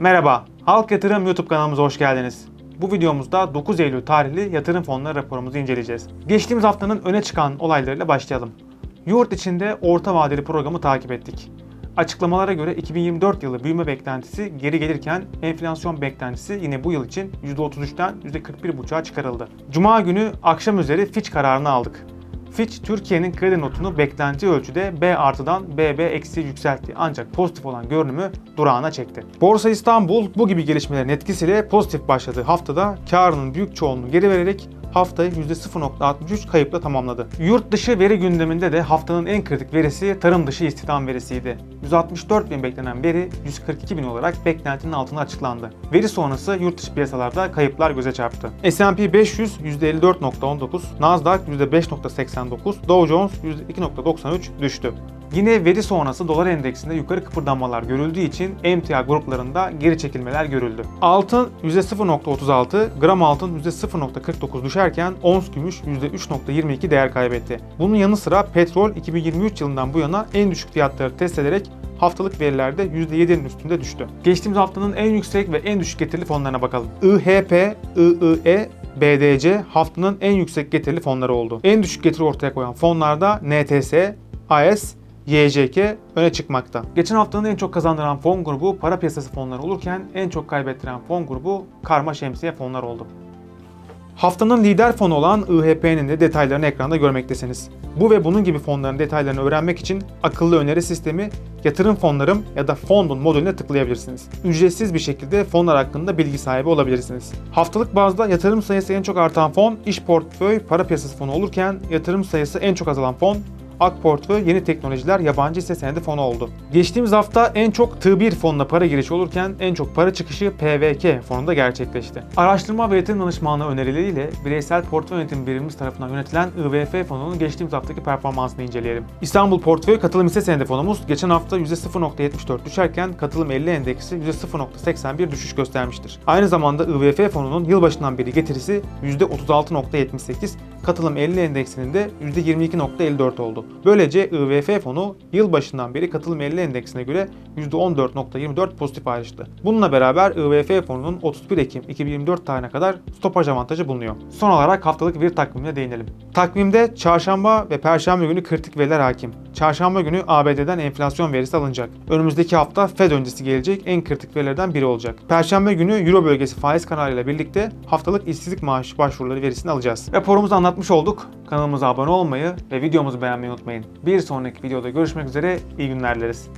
Merhaba, Halk Yatırım YouTube kanalımıza hoş geldiniz. Bu videomuzda 9 Eylül tarihli yatırım fonları raporumuzu inceleyeceğiz. Geçtiğimiz haftanın öne çıkan olaylarıyla başlayalım. Yurt içinde orta vadeli programı takip ettik. Açıklamalara göre 2024 yılı büyüme beklentisi geri gelirken enflasyon beklentisi yine bu yıl için %33'ten %41,5'a çıkarıldı. Cuma günü akşam üzeri Fitch kararını aldık. Fitch, Türkiye'nin kredi notunu beklenti ölçüde B artıdan BB eksi yükseltti ancak pozitif olan görünümü durağına çekti. Borsa İstanbul bu gibi gelişmelerin etkisiyle pozitif başladığı haftada karının büyük çoğunluğunu geri vererek haftayı %0.63 kayıpla tamamladı. Yurt dışı veri gündeminde de haftanın en kritik verisi tarım dışı istihdam verisiydi. 164 bin beklenen veri 142 bin olarak beklentinin altında açıklandı. Veri sonrası yurt dışı piyasalarda kayıplar göze çarptı. S&P 500 %54.19, Nasdaq %5.89, Dow Jones %2.93 düştü. Yine veri sonrası dolar endeksinde yukarı kıpırdanmalar görüldüğü için emtia gruplarında geri çekilmeler görüldü. Altın %0.36, gram altın %0.49 düşerken ons gümüş %3.22 değer kaybetti. Bunun yanı sıra petrol 2023 yılından bu yana en düşük fiyatları test ederek haftalık verilerde %7'nin üstünde düştü. Geçtiğimiz haftanın en yüksek ve en düşük getirili fonlarına bakalım. IHP, IIE, BDC haftanın en yüksek getirili fonları oldu. En düşük getiri ortaya koyan fonlarda NTS, AS, YJK öne çıkmakta. Geçen haftanın en çok kazandıran fon grubu para piyasası fonları olurken en çok kaybettiren fon grubu karma şemsiye fonlar oldu. Haftanın lider fonu olan IHP'nin de detaylarını ekranda görmektesiniz. Bu ve bunun gibi fonların detaylarını öğrenmek için akıllı öneri sistemi yatırım fonlarım ya da fondun modülüne tıklayabilirsiniz. Ücretsiz bir şekilde fonlar hakkında bilgi sahibi olabilirsiniz. Haftalık bazda yatırım sayısı en çok artan fon iş portföy para piyasası fonu olurken yatırım sayısı en çok azalan fon Ak Portföy Yeni Teknolojiler Yabancı Hisse Senedi fonu oldu. Geçtiğimiz hafta en çok T1 fonuna para girişi olurken en çok para çıkışı PVK fonunda gerçekleşti. Araştırma ve yatırım danışmanlığı önerileriyle bireysel portföy yönetim birimimiz tarafından yönetilen IVF fonunun geçtiğimiz haftaki performansını inceleyelim. İstanbul Portföy Katılım Hisse Senedi fonumuz geçen hafta %0.74 düşerken Katılım 50 endeksi %0.81 düşüş göstermiştir. Aynı zamanda IVF fonunun yılbaşından beri getirisi %36.78, Katılım 50 endeksinin de %22.54 oldu. Böylece IVF fonu yılbaşından beri katılım 50 endeksine göre %14.24 pozitif ayrıştı. Bununla beraber IVF fonunun 31 Ekim 2024 tarihine kadar stopaj avantajı bulunuyor. Son olarak haftalık veri takvimine değinelim. Takvimde çarşamba ve perşembe günü kritik veriler hakim. Çarşamba günü ABD'den enflasyon verisi alınacak. Önümüzdeki hafta Fed öncesi gelecek en kritik verilerden biri olacak. Perşembe günü Euro bölgesi faiz kararıyla birlikte haftalık işsizlik maaşı başvuruları verisini alacağız. Raporumuzu anlatmış olduk. Kanalımıza abone olmayı ve videomuzu beğenmeyi unutmayın. Bir sonraki videoda görüşmek üzere. İyi günler dileriz.